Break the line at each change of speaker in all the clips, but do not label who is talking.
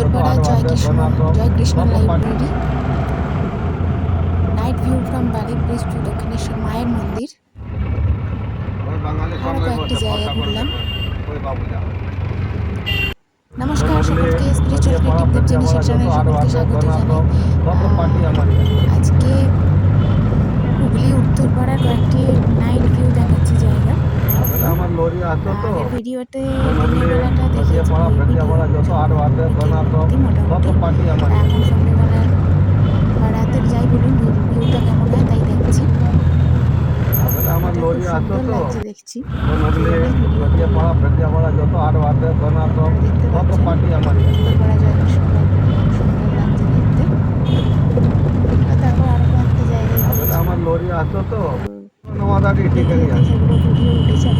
Uttarpara Joykrishna Joykrishna library. Night view from Bally bridge to Dakshineswar মায়ের মন্দির। আরও কয়েকটি জায়গা ঘুরলাম। নমস্কার সকলকে স্পিরিচুয়াল ক্রিয়েটিভ দেবজানি সেকশনে সকলকে স্বাগত জানাই আহ, আজকে হুগলি উত্তরপাড়ার কয়েকটি নাইট ভিউ দেখাচ্ছি জায়গা
আমার লরি আসতো তো
আগের ভিডিওতে
নগলে
দিনের বেলাটা
নদিয়া
দেখিয়েছি
পাড়া
ওই
ফেটিয়া পাড়া
ভিডিও
যত আরও আছে সোনা তো
মোটামুটি। এখন সন্ধ্যেবেলা বা রাতের যাই বলুন ভিউটা কেমন হয় তাই দেখছি।
আসলে আমার লরি আসতো তো।
দেখছি।
পাড়া যত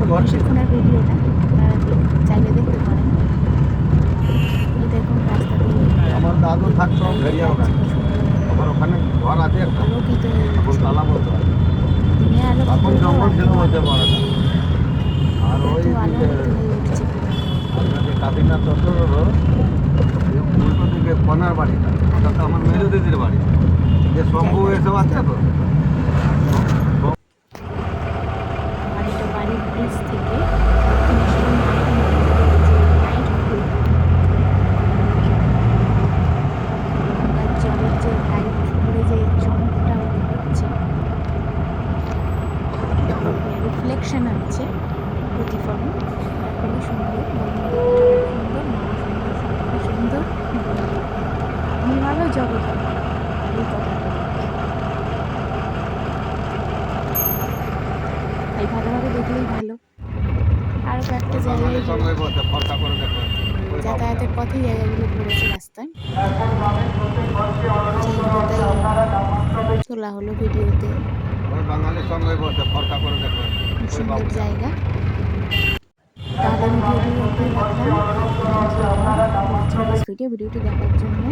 আমার ঘর
বেশিক্ষণের ভিডিওটা আপনারা চাইলে দেখতে পারেন। দেখুন রাস্তা দিয়ে
আমার দাদু থাকতো ভেরিয়া ওখানে আমার ওখানে ঘর আছে একটা।
আলোকিত
এখন। তালা বলতে হয় এখন জঙ্গল ছিল বলতে পারে আর ওই কাদিনাথ চত্বরেরও এই উল্টো দিকে কনার বাড়িটা। ওটা তো আমার মেজো দিদির বাড়ি। যে শম্ভু এসব আছে তো
আর এটা বাড়ির ব্রিজ থেকে দক্ষিণেশ্বর মায়ের মন্দিরের যে নাইট ভিউ গঙ্গার জলের যে লাইট করে যে চমকটা হচ্ছে হচ্ছে প্রতিফলন খুবই সুন্দর সুন্দর আপনি ভালো জগৎ এই ভালোভাবে দেখলেই ভালো আরও কয়েকটা জায়গায়। যাতায়াতের পথে জায়গাগুলো ঘুরেছে রাস্তায় তোলা হলো ভিডিওতে
বাঙালির সঙ্গে বসে ফর্সা করে
সুন্দর জায়গা। ভিডিওটি দেখার জন্য